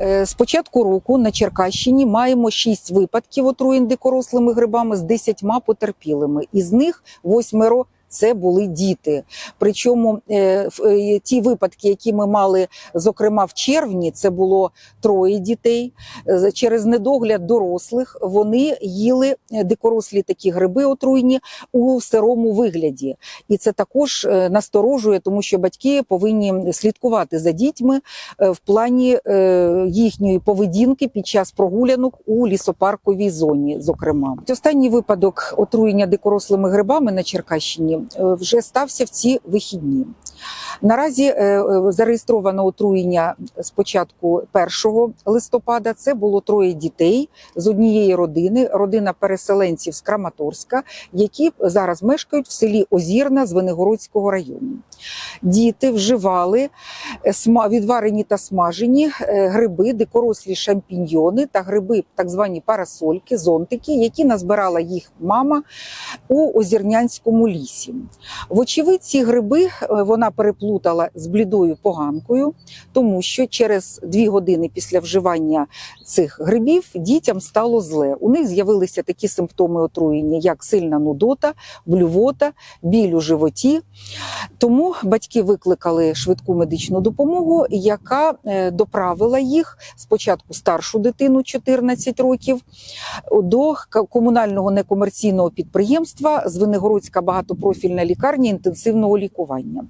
Е, З початку року на Черкащині маємо 6 випадків отруєнь дикорослими грибами з 10 потерпілими. Із них восьмеро це були діти. Причому е, е, ті випадки, які ми мали, зокрема в червні, це було троє дітей. Е, Через недогляд дорослих вони їли дикорослі такі гриби отруйні у сирому вигляді. І це також насторожує, тому що батьки повинні слідкувати за дітьми в плані їхньої поведінки під час прогулянок у лісопарковій зоні. Зокрема, останній випадок отруєння дикорослими грибами на Черкащині вже стався в ці вихідні. Наразі е, е, зареєстровано отруєння з початку 1 листопада. Це було троє дітей з однієї родини, родина переселенців з Краматорська, які зараз мешкають в селі Озірна Звенигородського району. Діти вживали е, відварені та смажені е, гриби, дикорослі шампіньйони та гриби, так звані парасольки, зонтики, які назбирала їх мама у Озірнянському лісі. Вочевидь, ці гриби е, вона переплутала з блідою поганкою, тому що через дві години після вживання цих грибів дітям стало зле. У них з'явилися такі симптоми отруєння, як сильна нудота, блювота, біль у животі. Тому батьки викликали швидку медичну допомогу, яка е, доправила їх спочатку старшу дитину 14 років до комунального некомерційного підприємства Звенигородська багатопрофільна лікарня інтенсивного лікування.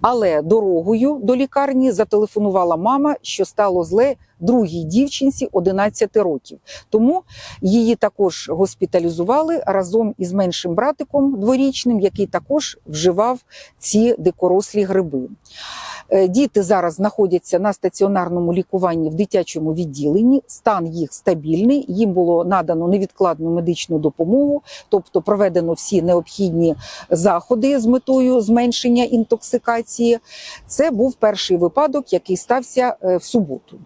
Але дорогою до лікарні зателефонувала мама, що стало зле другій дівчинці 11 років. Тому її також госпіталізували разом із меншим братиком дворічним, який також вживав ці дикорослі гриби. Е, Діти зараз знаходяться на стаціонарному лікуванні в дитячому відділенні. Стан їх стабільний. Їм було надано невідкладну медичну допомогу, тобто проведено всі необхідні заходи з метою зменшення інтоксикації. Це був перший випадок, який стався е, в суботу.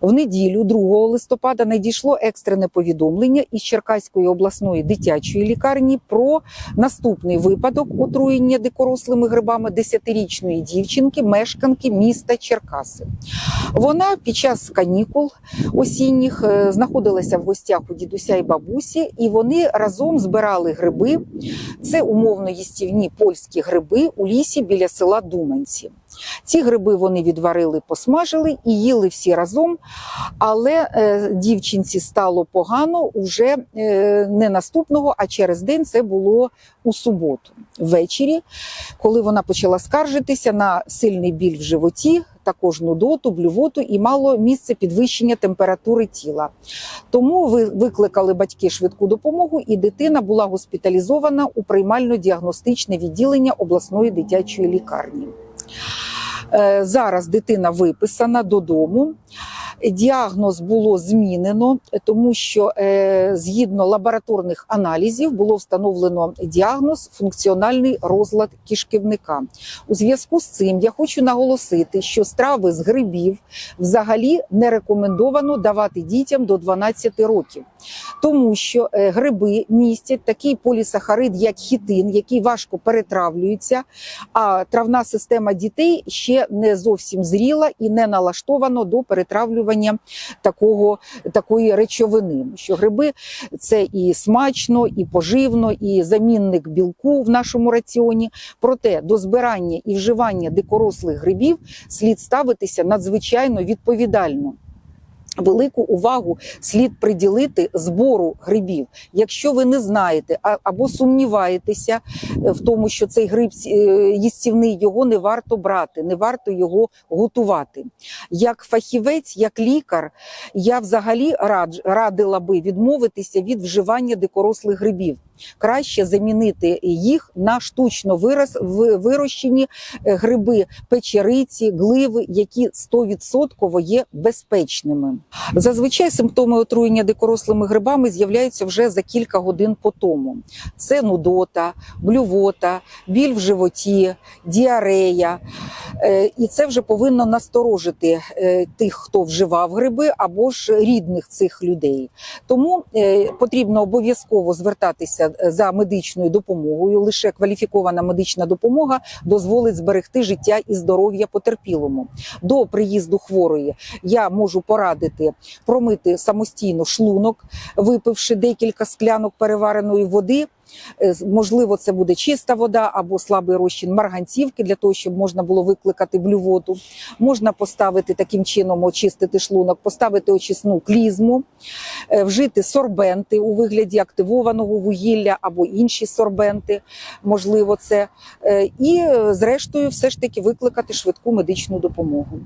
В неділю, 2 листопада, надійшло екстрене повідомлення із Черкаської обласної дитячої лікарні про наступний випадок отруєння дикорослими грибами 10-річної дівчинки, мешканки міста Черкаси. Вона під час канікул осінніх е, знаходилася в гостях у дідуся і бабусі, і вони разом збирали гриби. Це умовно їстівні польські гриби у лісі біля села Думанці. Ці гриби вони відварили, посмажили і їли всі разом. Але е, дівчинці стало погано уже е, не наступного, а через день це було у суботу ввечері, коли вона почала скаржитися на сильний біль в животі, також нудоту, блювоту і мало місце підвищення температури тіла. Тому ви викликали батьки швидку допомогу, і дитина була госпіталізована у приймально-діагностичне відділення обласної дитячої лікарні. Е, Зараз дитина виписана додому. Діагноз було змінено, тому що е, згідно лабораторних аналізів було встановлено діагноз функціональний розлад кишківника. У зв'язку з цим я хочу наголосити, що страви з грибів взагалі не рекомендовано давати дітям до 12 років, тому що е, гриби містять такий полісахарид, як хітин, який важко перетравлюється. А травна система дітей ще не зовсім зріла і не налаштована до перетравлювання такого такої речовини. Що гриби це і смачно, і поживно, і замінник білку в нашому раціоні. Проте до збирання і вживання дикорослих грибів слід ставитися надзвичайно відповідально. Велику увагу слід приділити збору грибів. Якщо ви не знаєте або сумніваєтеся е, в тому, що цей гриб е, їстівний, його не варто брати, не варто його готувати. Як фахівець, як лікар, я взагалі радила би відмовитися від вживання дикорослих грибів. Краще замінити їх на штучно вираз, вирощені е, гриби, печериці, гливи, які 100% є безпечними. Зазвичай симптоми отруєння дикорослими грибами з'являються вже за кілька годин по тому. Це нудота, блювота, біль в животі, діарея. Е, І це вже повинно насторожити е, тих, хто вживав гриби, або ж рідних цих людей. Тому потрібно обов'язково звертатися за медичною допомогою. Лише кваліфікована медична допомога дозволить зберегти життя і здоров'я потерпілому. До приїзду хворої я можу порадити промити самостійно шлунок, випивши декілька склянок перевареної води. Е, Можливо, це буде чиста вода або слабий розчин марганцівки для того, щоб можна було викликати блювоту. Можна поставити таким чином, очистити шлунок, поставити очисну клізму, е, вжити сорбенти у вигляді активованого вугілля або інші сорбенти, можливо, це. Е, І, зрештою, все ж таки викликати швидку медичну допомогу.